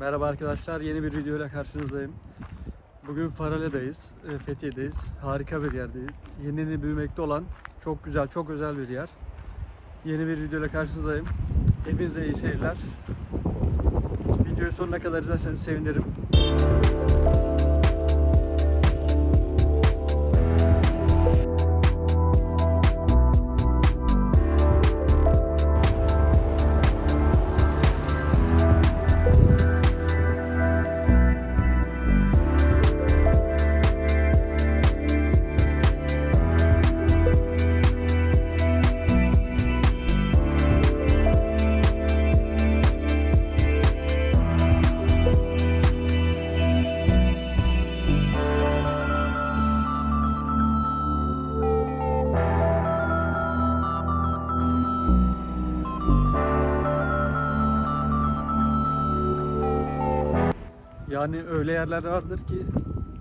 Merhaba arkadaşlar, yeni bir videoyla karşınızdayım. Bugün Farale'deyiz, e, Fethiye'deyiz. Harika bir yerdeyiz. Yeni yeni büyümekte olan çok güzel, çok özel bir yer. Yeni bir videoyla karşınızdayım. Hepinize iyi seyirler. Videoyu sonuna kadar izlerseniz sevinirim. Yani öyle yerler vardır ki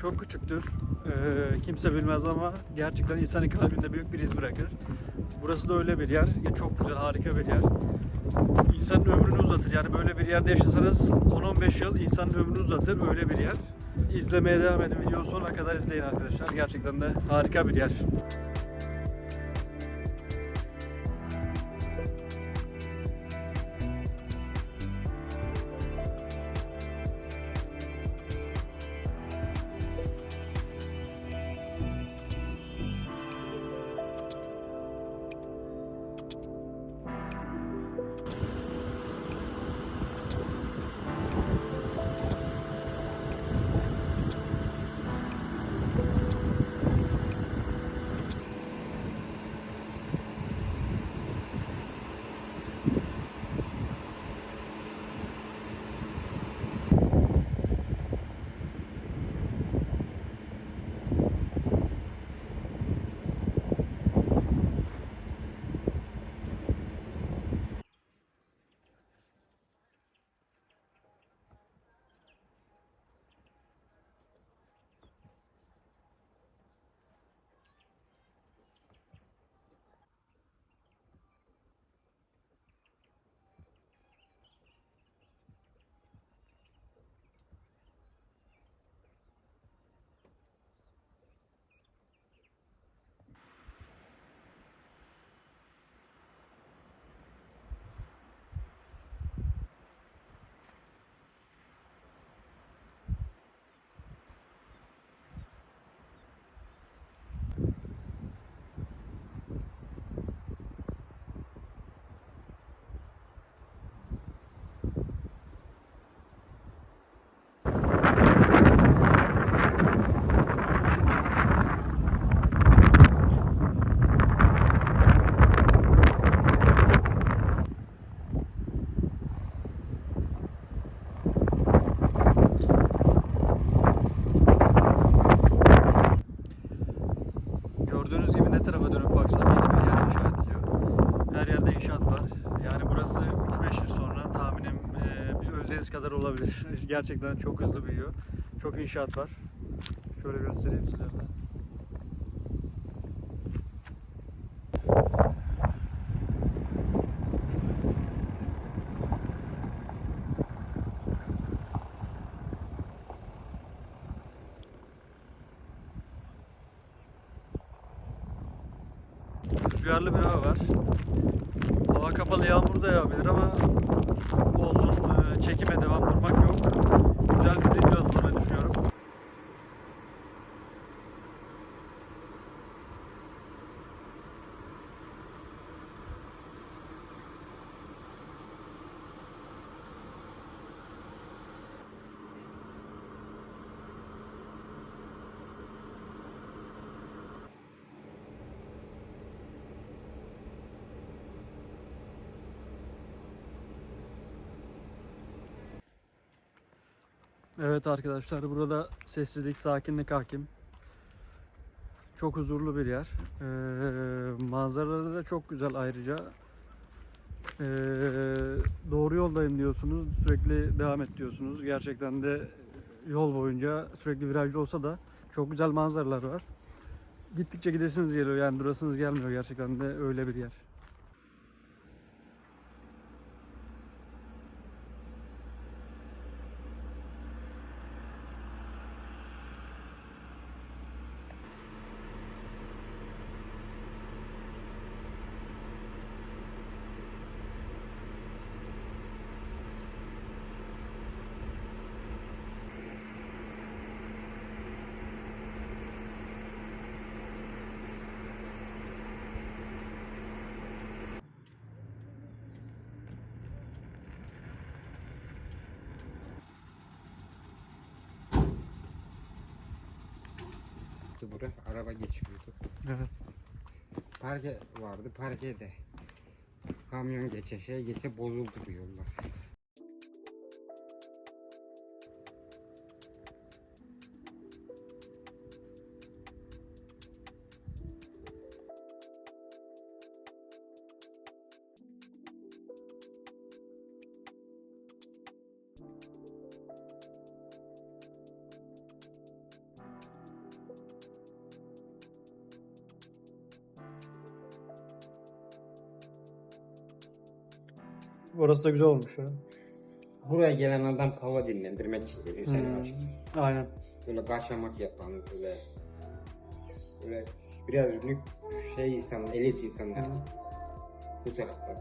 çok küçüktür. Ee, kimse bilmez ama gerçekten insanın kalbinde büyük bir iz bırakır. Burası da öyle bir yer. Çok güzel, harika bir yer. İnsanın ömrünü uzatır. Yani böyle bir yerde yaşasanız 10-15 yıl insanın ömrünü uzatır. Öyle bir yer. İzlemeye devam edin. Videonun sonuna kadar izleyin arkadaşlar. Gerçekten de harika bir yer. Gerçekten çok hızlı büyüyor. Çok inşaat var. Şöyle göstereyim size de. Rüzgarlı bir hava var. Hava kapalı yağmur da yağabilir ama olsun e, çekime devam durmak yok. Güzel bir video hazırlamayı Evet arkadaşlar burada sessizlik, sakinlik hakim. Çok huzurlu bir yer. Ee, manzaraları da çok güzel ayrıca. Ee, doğru yoldayım diyorsunuz, sürekli devam et diyorsunuz. Gerçekten de yol boyunca sürekli virajlı olsa da çok güzel manzaralar var. Gittikçe gidesiniz geliyor yani durasınız gelmiyor gerçekten de öyle bir yer. Yoktu bura. Araba geçmiyordu. Evet. Parke vardı. Parke de kamyon geçe şey geçe bozuldu bu yollar. Orası da güzel olmuş ya. Buraya gelen adam kafa dinlendirmek için geliyor. Hmm, aşk. Aynen. Böyle kaşamak yapan böyle böyle biraz ünlü şey insan, elit insanlar bu tarafta.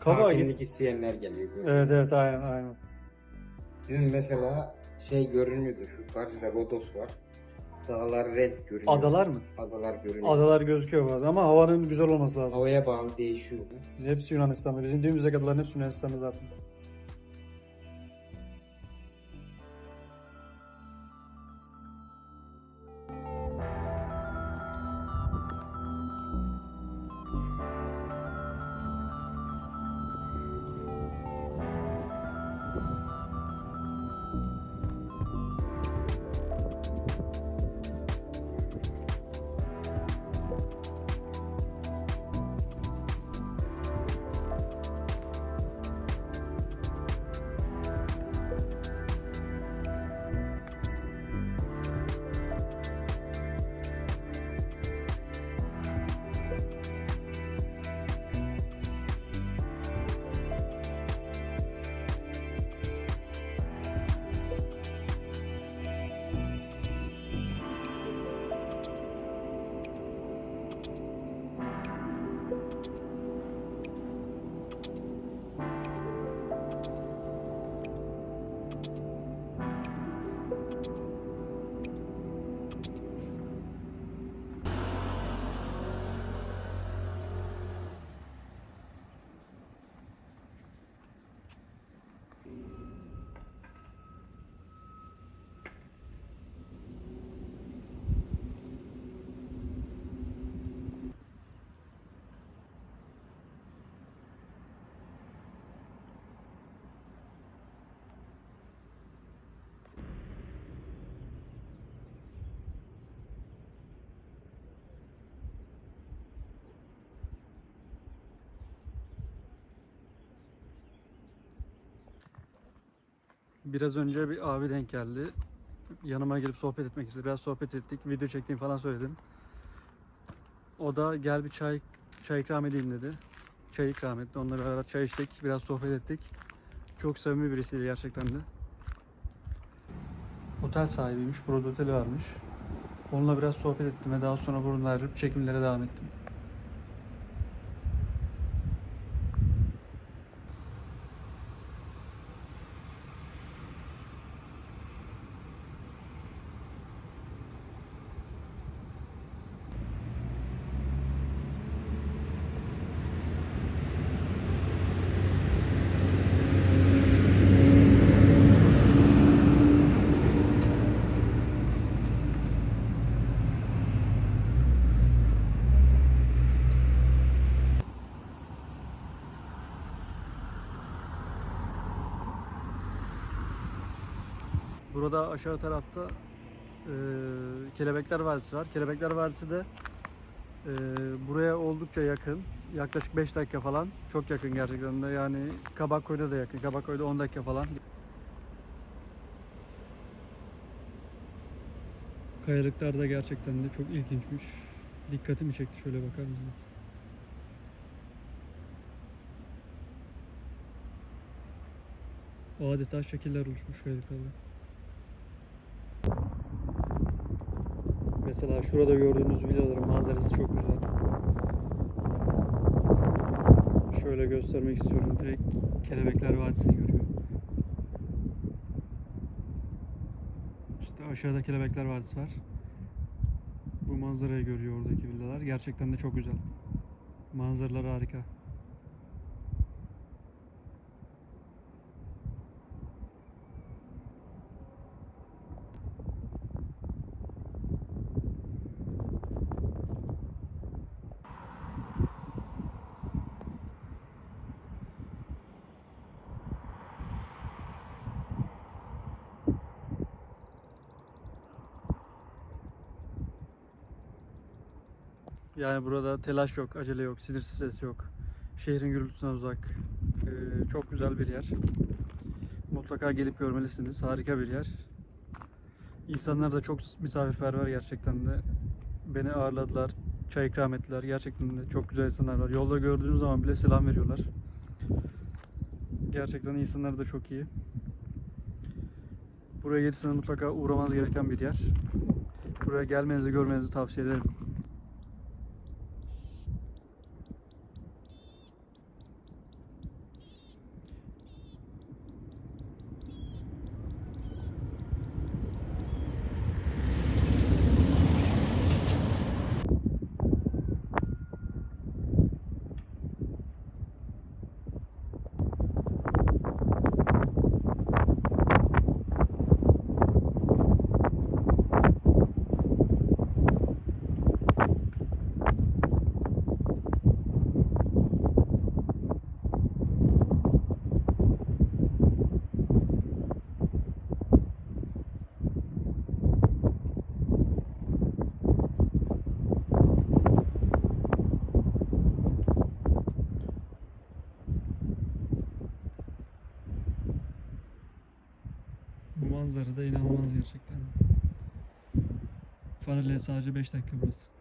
Kaba Sakinlik isteyenler geliyor. böyle. Evet evet aynen aynen. Bizim mesela şey görünmüyordu şu karşıda Rodos var. Dağlar renk görünüyor. Adalar mı? Adalar görünüyor. Adalar gözüküyor bazen ama havanın güzel olması lazım. Havaya bağlı değişiyor. Hepsi Yunanistan'da. Bizim düğümüzdeki adaların hepsi Yunanistan'da zaten. Biraz önce bir abi denk geldi. Yanıma gelip sohbet etmek istedi. Biraz sohbet ettik. Video çektiğimi falan söyledim. O da gel bir çay çay ikram edeyim dedi. Çay ikram etti. Onunla beraber çay içtik. Biraz sohbet ettik. Çok samimi birisiydi gerçekten de. Otel sahibiymiş. Burada oteli varmış. Onunla biraz sohbet ettim ve daha sonra buradan ayrılıp çekimlere devam ettim. Burada aşağı tarafta e, Kelebekler Vadisi var. Kelebekler Vadisi de e, buraya oldukça yakın. Yaklaşık 5 dakika falan. Çok yakın gerçekten de. Yani Kabakkoy'da da yakın. Kabakkoy'da 10 dakika falan. Kayalıklar da gerçekten de çok ilginçmiş. Dikkatimi çekti. Şöyle bakar mısınız? Adeta şekiller oluşmuş kayalıklarda. Mesela şurada gördüğünüz villaların manzarası çok güzel. Şöyle göstermek istiyorum. Direkt Kelebekler Vadisi'ni görüyor. İşte aşağıda Kelebekler Vadisi var. Bu manzarayı görüyor oradaki villalar. Gerçekten de çok güzel. Manzaralar harika. Yani burada telaş yok, acele yok, sinir stresi yok. Şehrin gürültüsünden uzak. Ee, çok güzel bir yer. Mutlaka gelip görmelisiniz. Harika bir yer. İnsanlar da çok misafirperver gerçekten de. Beni ağırladılar, çay ikram ettiler. Gerçekten de çok güzel insanlar var. Yolda gördüğüm zaman bile selam veriyorlar. Gerçekten insanlar da çok iyi. Buraya gelirseniz mutlaka uğramanız gereken bir yer. Buraya gelmenizi, görmenizi tavsiye ederim. Bu manzara da inanılmaz gerçekten. Farel'e sadece 5 dakika burası.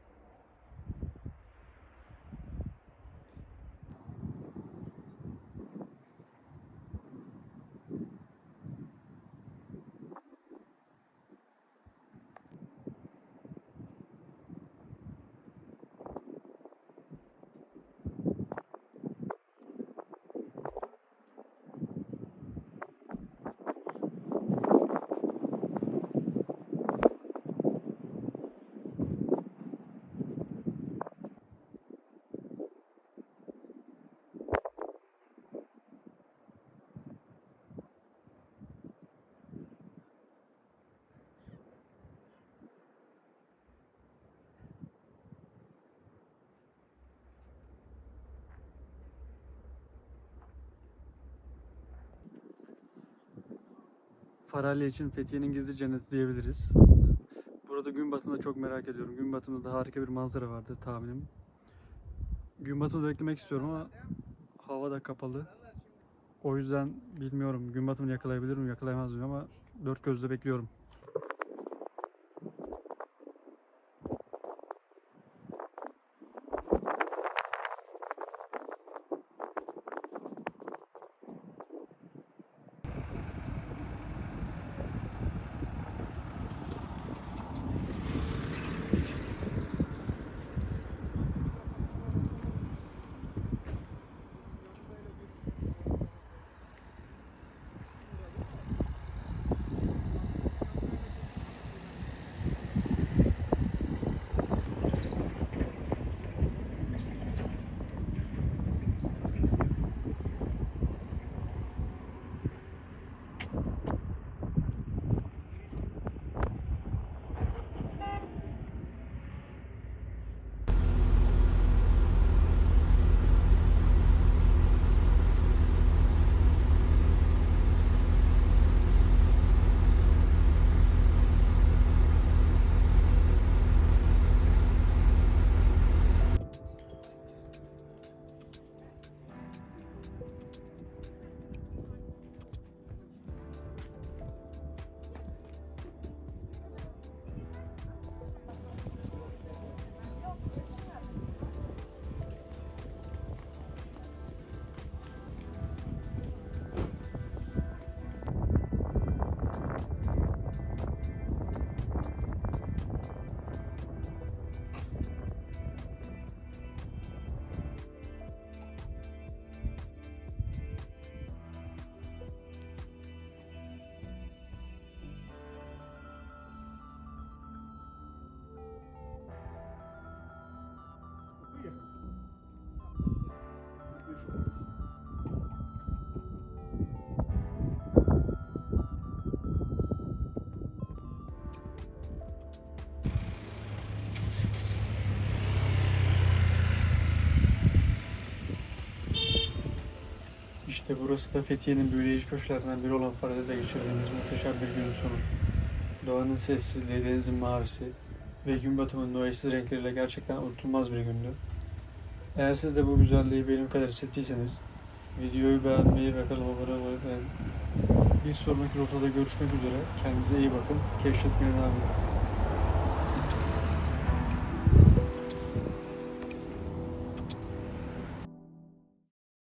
Faralya için Fethiye'nin gizli cenneti diyebiliriz. Burada gün batımını çok merak ediyorum. Gün batımında da harika bir manzara vardı tahminim. Gün batımını beklemek istiyorum ama hava da kapalı. O yüzden bilmiyorum gün batımını yakalayabilir miyim yakalayamaz mıyım ama dört gözle bekliyorum. İşte burası da Fethiye'nin büyüleyici köşklerinden biri olan Farel'de geçirdiğimiz muhteşem bir günün sonu. Doğanın sessizliği, denizin mavisi, ve gün batımının oasis renkleriyle gerçekten unutulmaz bir gündü. Eğer siz de bu güzelliği benim kadar hissettiyseniz videoyu beğenmeyi ve kanalıma abone olmayı. Bir sonraki rotada görüşmek üzere. Kendinize iyi bakın. Keşfetmeye devam edin.